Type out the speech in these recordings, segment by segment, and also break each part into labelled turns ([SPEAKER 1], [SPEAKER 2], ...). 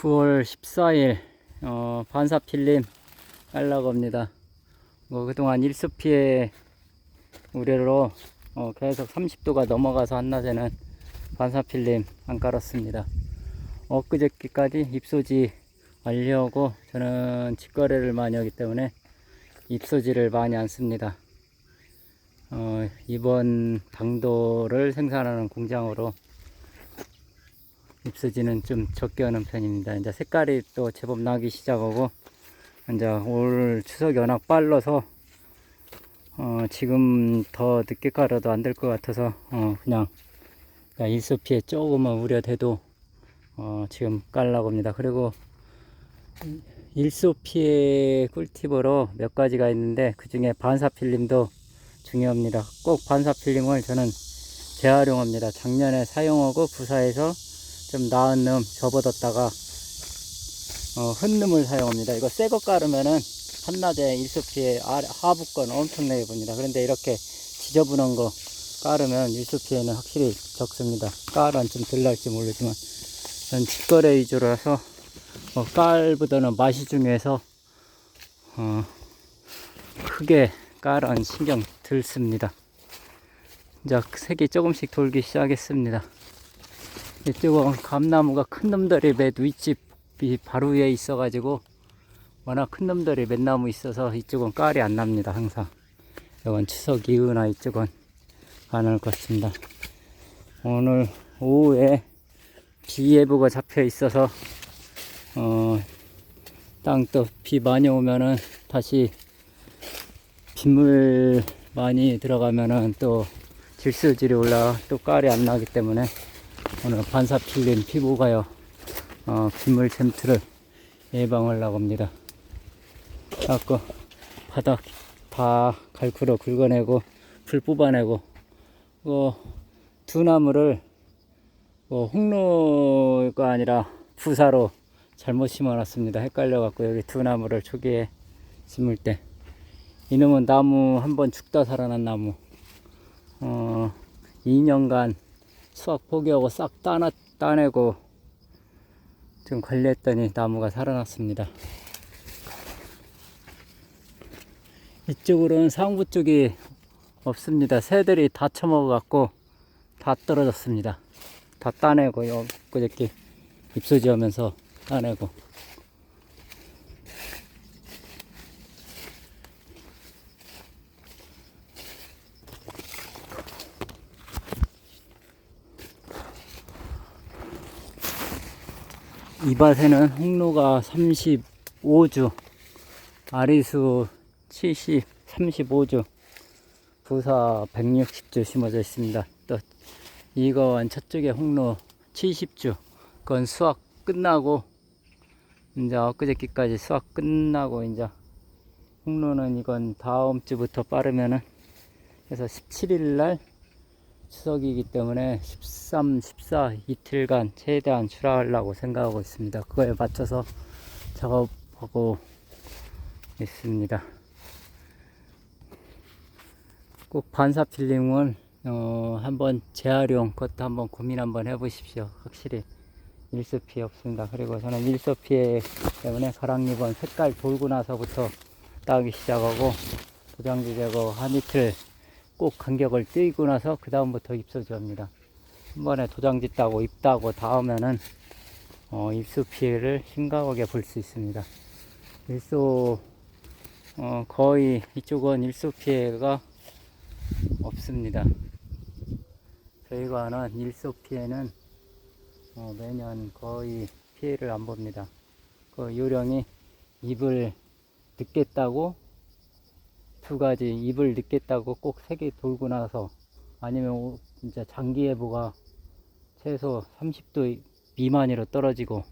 [SPEAKER 1] 9월 14일 어, 반사필름 깔라고 합니다. 뭐 그동안 일수피해 우려로 어, 계속 30도가 넘어가서 한낮에는 반사필름 안 깔았습니다. 엊그저께까지 입소지 완료하고 저는 직거래를 많이 하기 때문에 입소지를 많이 안 씁니다. 어, 이번 당도를 생산하는 공장으로 입수지는 좀 적게 하는 편입니다. 이제 색깔이 또 제법 나기 시작하고 이제 올 추석 연락 빨라서 어 지금 더 늦게 깔아도 안 될 것 같아서 어 그냥 일소피에 조금만 우려돼도 어 지금 깔라고 합니다. 그리고 일소피의 꿀팁으로 몇 가지가 있는데 그 중에 반사필름도 중요합니다. 꼭 반사필름을 저는 재활용합니다. 작년에 사용하고 부사해서 좀 나은 놈 접어뒀다가 어, 흙놈을 사용합니다. 이거 새 거 깔으면은 한낮에 일수피해 하부 건 엄청나게 봅니다. 그런데 이렇게 지저분한 거 깔으면 일수피해는 확실히 적습니다. 깔은 좀 덜 날지 모르지만 전 직거래 위주로라서 어, 깔보다는 맛이 중요해서 어, 크게 깔은 신경 들 씁니다. 이제 색이 조금씩 돌기 시작했습니다. 이쪽은 감나무가 큰 놈들이 몇 윗집이 바로 위에 있어가지고 워낙 큰 놈들이 몇 나무 있어서 이쪽은 깔이 안 납니다 항상. 이건 추석 이후나 이쪽은 안 올 것 같습니다. 오늘 오후에 비 예보가 잡혀 있어서 어, 땅또비 많이 오면은 다시 빗물 많이 들어가면은 또 질소질이 올라 또 깔이 안 나기 때문에 오늘 반사 필름 피부가요 어, 빗물 잼트를 예방하려고 합니다. 아까 바닥 다 갈구로 긁어내고 불 뽑아내고 어, 두 나무를 어, 홍로가 아니라 부사로 잘못 심어놨습니다. 헷갈려 갖고 여기 두 나무를 초기에 심을 때. 이놈은 나무 한 번 죽다 살아난 나무. 어, 2년간 수확 포기하고 싹 따나, 따내고 지금 관리했더니 나무가 살아났습니다. 이쪽으로는 상부 쪽이 없습니다. 새들이 다 처먹어 갖고 다 떨어졌습니다. 다 따내고 엊그저께 입소지 하면서 따내고 이 밭에는 홍로가 35주, 아리수 70, 35주, 부사 160주 심어져 있습니다. 또 이건 저쪽에 홍로 70주, 그건 수확 끝나고 이제 엊그저께까지 수확 끝나고 이제 홍로는 이건 다음 주부터 빠르면은 그래서 17일 날 추석이기 때문에 13, 14 이틀간 최대한 출하하려고 생각하고 있습니다. 그거에 맞춰서 작업하고 있습니다. 꼭 반사 필름을 어, 한번 재활용 그것도 한번 고민 한번 해보십시오. 확실히 일소 피해 없습니다. 그리고 저는 일소 피해 때문에 가랑잎은 색깔 돌고 나서부터 따기 시작하고 도장지 제거 한 이틀 꼭 간격을 띄고 나서 그 다음부터 입소지 합니다. 한 번에 잎 따고 다 하면은 어, 입수 피해를 심각하게 볼 수 있습니다. 일소 어, 거의 이쪽은 일소 피해가 없습니다. 저희가 하는 일소 피해는 어, 매년 거의 피해를 안 봅니다. 그 요령이 늦게 따고 두 가지 입을 늦겠다고 꼭 세 개 돌고 나서 아니면 진짜 장기 예보가 최소 30도 미만으로 떨어지고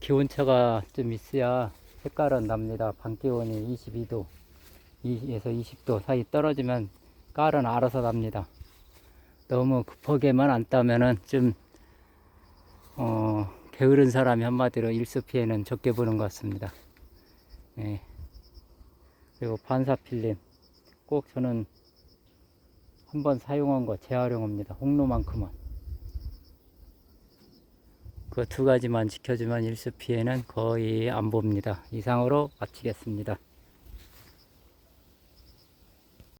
[SPEAKER 1] 기온차가 좀 있어야 색깔은 납니다. 밤 기온이 22도, 2에서 20도 사이 떨어지면 깔은 알아서 납니다. 너무 급하게만 안 따면은 좀, 어, 게으른 사람이 한마디로 일수 피해는 적게 보는 것 같습니다. 네. 그리고 반사 필름 꼭 저는 한번 사용한 거 재활용합니다. 홍로만큼은 그 두 가지만 지켜주면 일수 피해는 거의 안 봅니다. 이상으로 마치겠습니다.